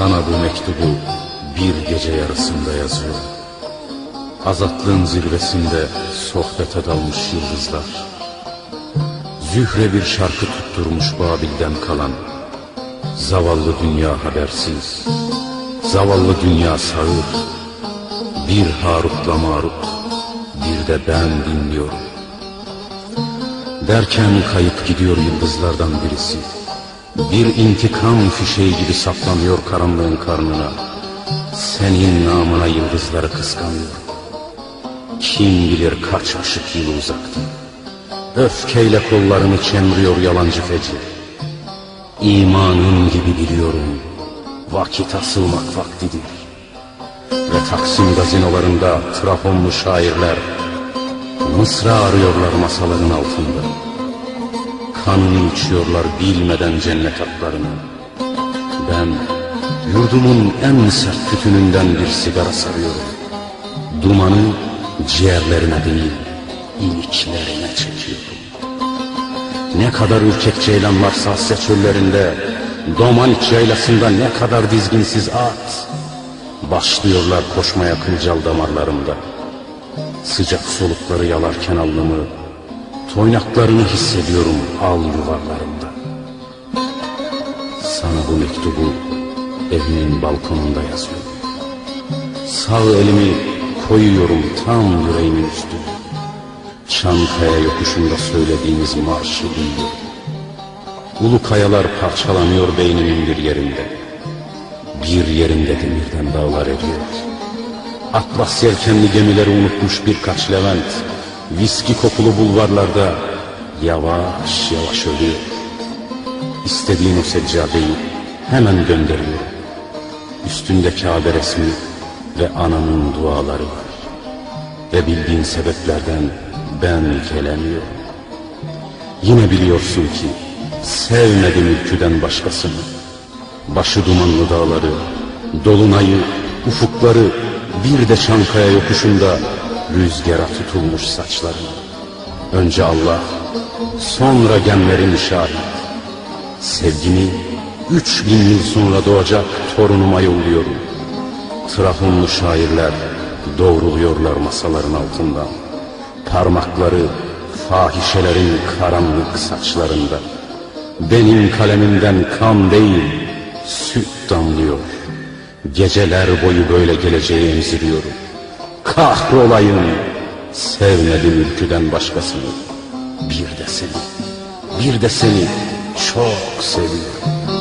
Sana bu mektubu bir gece yarısında yazıyorum. Azatlığın zirvesinde sohbete dalmış yıldızlar. Zühre bir şarkı tutturmuş Babil'den kalan. Zavallı dünya habersiz, zavallı dünya sağır. Bir Harut'la Marut, bir de ben dinliyorum. Derken kayıp gidiyor yıldızlardan birisi. Bir intikam fişeği gibi saplanıyor karanlığın karnına. Senin namına yıldızları kıskanıyor. Kim bilir kaç ışık yılı uzakta. Öfkeyle kollarını çemriyor yalancı feci. İmanın gibi biliyorum. Vakit asılmak vaktidir. Ve Taksim gazinolarında trafonlu şairler Mısra arıyorlar masaların altında. Kanını içiyorlar bilmeden cennet atlarını. Ben yurdumun en sert tütününden bir sigara sarıyorum. Dumanı ciğerlerine değil, iliklerine çekiyorum. Ne kadar ürkek ceylan varsa Asya çöllerinde, Domaniç yaylasında ne kadar dizginsiz at. Başlıyorlar koşmaya kılcal damarlarımda. Sıcak solukları yalarken alnımı, toynaklarını hissediyorum al yuvarlarımda. Sana bu mektubu evimin balkonunda yazıyorum. Sağ elimi koyuyorum tam yüreğimin üstüne. Çankaya yokuşunda söylediğimiz marşı duyuyorum. Ulu kayalar parçalanıyor beynimin bir yerinde. Bir yerinde demirden dağlar eriyor. Atlas yelkenli gemileri unutmuş birkaç Levent. Viski kokulu bulvarlarda yavaş yavaş ölüyor. İstediğin o seccadeyi hemen gönderiyor. Üstünde Kabe resmi ve ananın duaları var. Ve bildiğin sebeplerden ben gelemiyorum. Yine biliyorsun ki sevmedim ülküden başkasını. Başı dumanlı dağları, dolunayı, ufukları, bir de Çankaya yokuşunda rüzgara tutulmuş saçlarını. Önce Allah, sonra genlerin şahit. Sevgimi üç bin yıl sonra doğacak torunuma yolluyorum. Trabzonlu şairler doğruluyorlar masaların altından. Parmakları fahişelerin karanlık saçlarında. Benim kalemimden kan değil, süt damlıyor. Geceler boyu böyle geleceği emziriyorum. Kahrolayım, sevmedim ülküden başkasını. Bir de seni, bir de seni çok seviyorum.